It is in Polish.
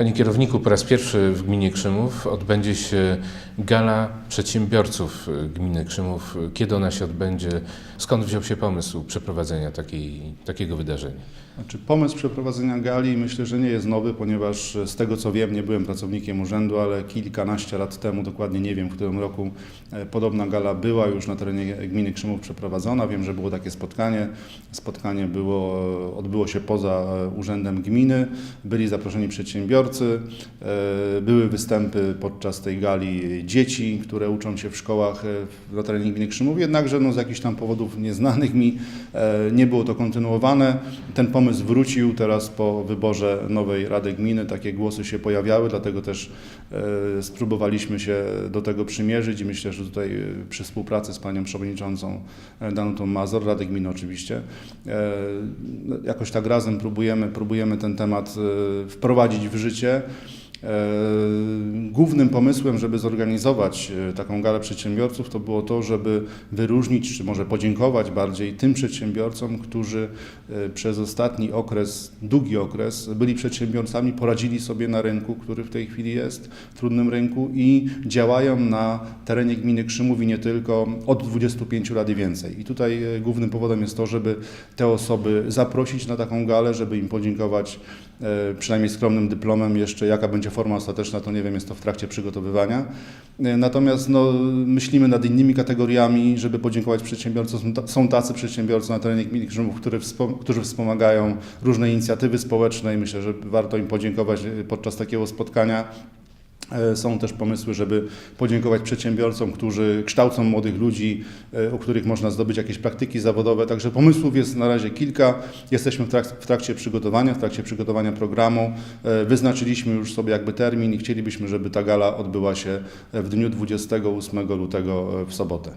Panie kierowniku, po raz pierwszy w gminie Krzymów odbędzie się gala przedsiębiorców gminy Krzymów. Kiedy ona się odbędzie? Skąd wziął się pomysł przeprowadzenia takiej, takiego wydarzenia? Znaczy, pomysł przeprowadzenia gali myślę, że nie jest nowy, ponieważ z tego co wiem, nie byłem pracownikiem urzędu, ale kilkanaście lat temu, dokładnie nie wiem w którym roku, e, podobna gala była już na terenie gminy Krzymów przeprowadzona. Wiem, że było takie spotkanie. Spotkanie było, odbyło się poza e, urzędem gminy. Byli zaproszeni przedsiębiorcy, e, były występy podczas tej gali dzieci, które uczą się w szkołach e, na terenie gminy Krzymów, jednakże no, z jakichś tam powodów nieznanych mi e, nie było to kontynuowane. Ten pomysł wrócił teraz po wyborze nowej Rady Gminy. Takie głosy się pojawiały, dlatego też e, spróbowaliśmy się do tego przymierzyć i myślę, że tutaj e, przy współpracy z panią przewodniczącą e, Danutą Mazur, Rady Gminy oczywiście, e, no, jakoś tak razem próbujemy, próbujemy ten temat e, wprowadzić w życie. 그. Głównym pomysłem, żeby zorganizować e, taką galę przedsiębiorców, to było to, żeby wyróżnić, czy może podziękować bardziej tym przedsiębiorcom, którzy e, przez ostatni okres, długi okres, byli przedsiębiorcami, poradzili sobie na rynku, który w tej chwili jest, trudnym rynku i działają na terenie gminy Krzymów i nie tylko od 25 lat i więcej. I tutaj e, głównym powodem jest to, żeby te osoby zaprosić na taką galę, żeby im podziękować e, przynajmniej skromnym dyplomem. Jeszcze jaka będzie forma ostateczna, to nie wiem, jest to w trakcie przygotowywania. E, Natomiast no, myślimy nad innymi kategoriami, żeby podziękować przedsiębiorcom. Są ta- Są tacy przedsiębiorcy na terenie gminy wspom- którzy wspomagają różne inicjatywy społeczne i myślę, że warto im podziękować e, podczas takiego spotkania. E, Są też pomysły, żeby podziękować przedsiębiorcom, którzy kształcą młodych ludzi, e, u których można zdobyć jakieś praktyki zawodowe. Także pomysłów jest na razie kilka. Jesteśmy w, trak- w trakcie przygotowania, w trakcie przygotowania programu. E, Wyznaczyliśmy już sobie jakby termin i chcielibyśmy, żeby ta gala odbyła się w dniu 28 lutego w sobotę.